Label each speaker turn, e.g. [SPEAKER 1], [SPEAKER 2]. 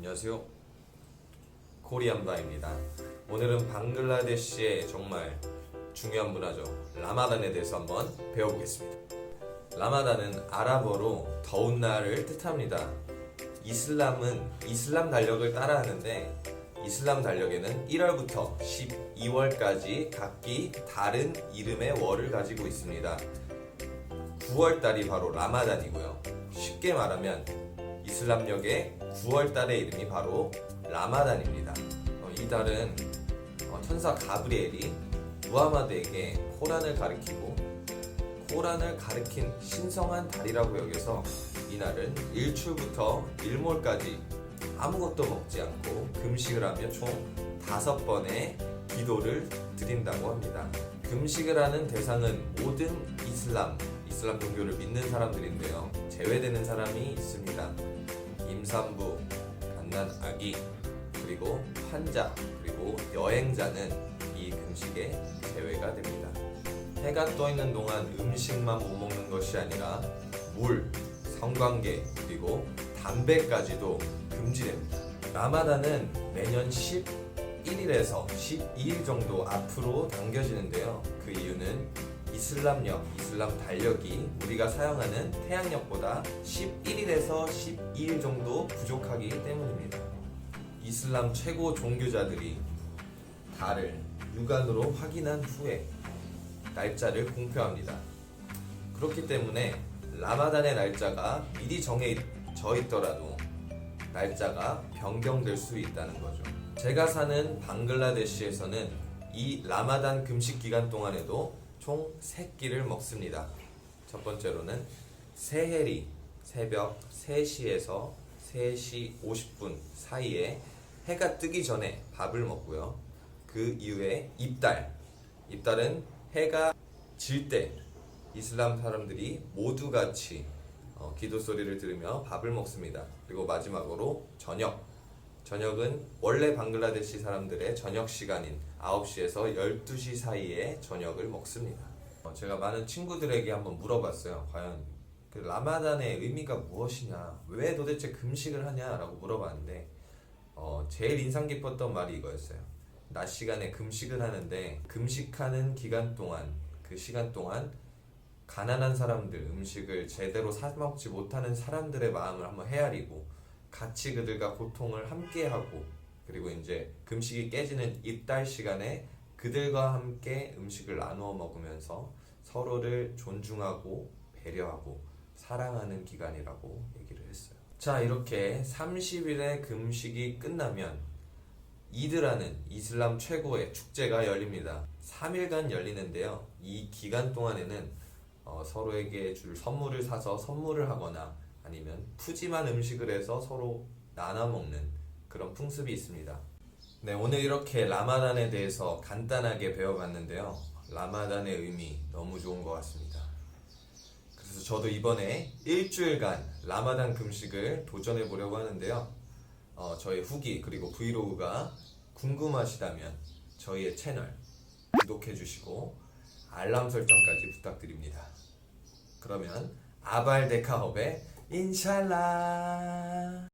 [SPEAKER 1] 안녕하세요. 코리안바입니다. 오늘은 방글라데시의 정말 중요한 문화죠. 라마단에 대해서 한번 배워보겠습니다. 라마단은 아랍어로 더운 날을 뜻합니다. 이슬람은 이슬람 달력을 따라하는데 이슬람 달력에는 1월부터 12월까지 각기 다른 이름의 월을 가지고 있습니다. 9월 달이 바로 라마단이고요. 쉽게 말하면 이슬람력의 9월 달의 이름이 바로 라마단입니다. 어, 이 달은 어, 천사 가브리엘이 무하마드에게 코란을 가르치고 코란을 가르친 신성한 달이라고 여겨서 이 날은 일출부터 일몰까지 아무것도 먹지 않고 금식을 하며 총 다섯 번의 기도를 드린다고 합니다. 금식을 하는 대상은 모든 이슬람, 이슬람 종교를 믿는 사람들인데요. 제외되는 사람이 있습니다. 임산부, 갓난 아기, 그리고 환자, 그리고 여행자는 이 금식에 제외가 됩니다. 해가 떠 있는 동안 음식만 못 먹는 것이 아니라 물, 성관계, 그리고 담배까지도 금지됩니다. 라마단은 매년 11일에서 12일 정도 앞으로 당겨지는데요. 그 이유는 이슬람력, 이슬람 달력이 우리가 사용하는 태양력보다 11일에서 12일 정도 부족하기 때문입니다. 이슬람 최고 종교자들이 달을 육안으로 확인한 후에 날짜를 공표합니다. 그렇기 때문에 라마단의 날짜가 미리 정해져 있더라도 날짜가 변경될 수 있다는 거죠. 제가 사는 방글라데시에서는 이 라마단 금식 기간 동안에도 총 3끼를 먹습니다. 첫 번째로는 세헤리 새벽 3시에서 3시 50분 사이에 해가 뜨기 전에 밥을 먹고요. 그 이후에 입달. 입달은 해가 질 때 이슬람 사람들이 모두 같이 어, 기도 소리를 들으며 밥을 먹습니다. 그리고 마지막으로 저녁. 저녁은 원래 방글라데시 사람들의 저녁 시간인 9시에서 12시 사이에 저녁을 먹습니다. 어, 제가 많은 친구들에게 한번 물어봤어요. 과연 그 라마단의 의미가 무엇이냐? 왜 도대체 금식을 하냐라고 물어봤는데 어, 제일 인상 깊었던 말이 이거였어요. 낮 시간에 금식을 하는데 금식하는 기간 동안 그 시간 동안 가난한 사람들 음식을 제대로 사 먹지 못하는 사람들의 마음을 한번 헤아리고 같이 그들과 고통을 함께 하고 그리고 이제 금식이 깨지는 이달 시간에 그들과 함께 음식을 나누어 먹으면서 서로를 존중하고 배려하고 사랑하는 기간이라고 얘기를 했어요. 자, 이렇게 30일의 금식이 끝나면 이드라는 이슬람 최고의 축제가 열립니다. 3일간 열리는데요. 이 기간 동안에는 어, 서로에게 줄 선물을 사서 선물을 하거나 아니면 푸짐한 음식을 해서 서로 나눠 먹는 그런 풍습이 있습니다. 네, 오늘 이렇게 라마단에 대해서 간단하게 배워봤는데요. 라마단의 의미 너무 좋은 것 같습니다. 그래서 저도 이번에 일주일간 라마단 금식을 도전해 보려고 하는데요. 어, 저의 후기 그리고 브이로그가 궁금하시다면 저희의 채널 구독해 주시고 알람 설정까지 부탁드립니다. 그러면 아발데카업의 인샬라